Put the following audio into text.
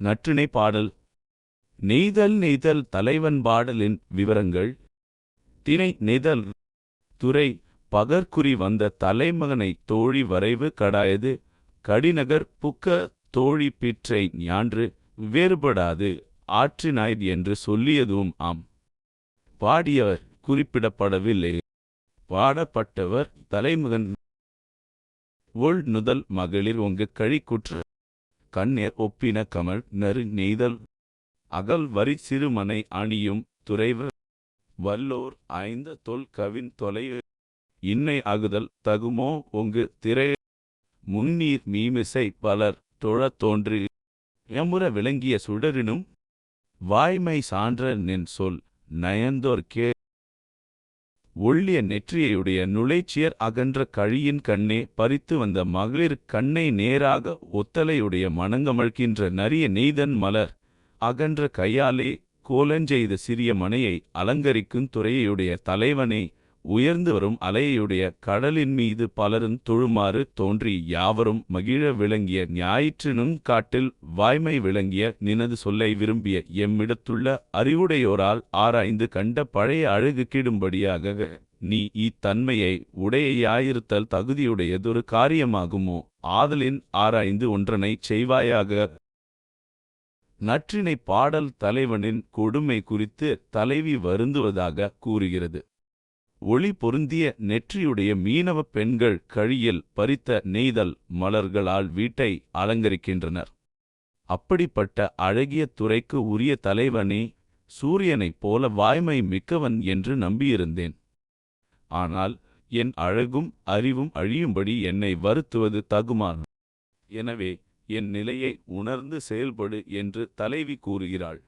நற்றிணை பாடல். நெய்தல் நெய்தல் தலைவன் பாடலின் விவரங்கள். திணை நெய்தல். துறை. பகற்குறி வந்த தலைமகனை தோழி வரைவு கடாயது. கடிநகர் புக்க தோழி பிற்றை ஞான்று. வேறுபடாது. ஆற்றினாய் என்று சொல்லியதும் ஆம். பாடியவர் குறிப்பிடப்படவில்லை. பாடப்பட்டவர் தலைமகன். ஒள் நுதல் மகளிர் ஒங்கு கழிக்குற்று. கண்ணேர் ஒப்பின கமல் நறு நெய்தல் அகல் வரி சிறுமனை அணியும் துறைவு. வல்லோர் ஐந்த தொல் கவின் தொலை இன்னை அகுதல் தகுமோ ஒங்கு திரை. முன்னீர் மீமிசை பலர் தொழத் தோன்றி. எமுற விளங்கிய சுடரினும். வாய்மை சான்ற நின் சொல் நயந்தோர்க்கே ஒள்ளிய நெற்றியையுடைய நுழைச்சியர் அகன்ற கழியின் கண்ணே பறித்து வந்த மகளிர் கண்ணை நேராக ஒத்தலையுடைய மணங்கமழ்கின்ற நரிய நெய்தன் மலர் அகன்ற கையாலே கோலஞ்செய்த சிறிய மனையை அலங்கரிக்கும் துறையுடைய தலைவனே உயர்ந்து வரும் அலையுடைய கடலின் மீது பலரும் தொழுமாறு தோன்றி யாவரும் மகிழ விளங்கிய ஞாயிற்றினும் காட்டில் வாய்மை விளங்கிய நினது சொல்லை விரும்பிய எம்மிடத்துள்ள அறிவுடையோரால் ஆராய்ந்து கண்ட பழைய அழகு கிடும்படியாக நீ இத்தன்மையை உடையாயிருத்தல் தகுதியுடையதொரு காரியமாகுமோ? ஆதலின் ஆராய்ந்து ஒன்றனைச் செய்வாயாக. நற்றினை பாடல் தலைவனின் கொடுமை குறித்து தலைவி வருந்துவதாக கூறுகிறது. ஒளி பொருந்திய நெற்றியுடைய மீனவப் பெண்கள் கழியில் பறித்த நெய்தல் மலர்களால் வீட்டை அலங்கரிக்கின்றனர். அப்படிப்பட்ட அழகிய துறைக்கு உரிய தலைவனே சூரியனைப் போல வாய்மை மிக்கவன் என்று நம்பியிருந்தேன். ஆனால் என் அழகும் அறிவும் அழியும்படி என்னை வருத்துவது தகுமா எனவே என் நிலையை உணர்ந்து செயல்படு என்று தலைவி கூறுகிறாள்.